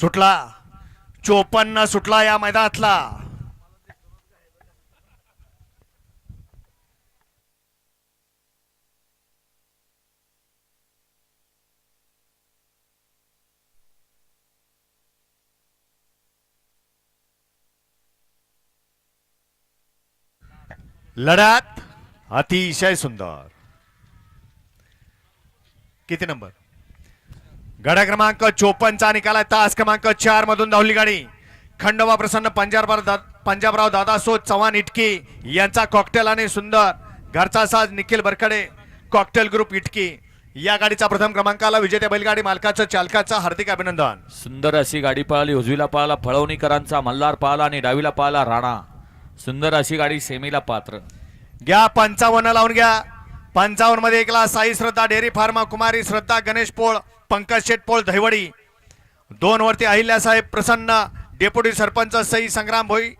सुटला. चोपन्न सुटला या मैदानातला. लढ्यात अतिशय सुंदर. किती नंबर? गडा क्रमांक चोपन्नचा निकाल आहे. तास क्रमांक चार मधून धावली गाडी. खंडोबा प्रसन्न पंजाबराव दा, पंजाबराव दादासो चव्हाण इटकी यांचा कॉकटेल आणि सुंदर घरचा साज निखिल बरकडे कॉकटेल ग्रुप इटकी. या गाडीचा प्रथम क्रमांकाला विजेत्या बैलगाडी मालकाचं चालकाचं हार्दिक अभिनंदन. सुंदर अशी गाडी पळाली उजवीला पळाला फळवणीकरांचा मल्हार पळाला आणि डावीला पळाला राणा. सुंदर अशी गाडी सेमीला पात्र. घ्या पंचावन्न लावून घ्या. पंचावन्नमध्ये एकला साई श्रद्धा डेअरी फार्मा कुमारी श्रद्धा गणेश पोळ पंकज शेट पोळ दहिवडी दोन वरती अहिल्यासाहेब प्रसन्न डेप्युटी सरपंच सई संग्राम भोई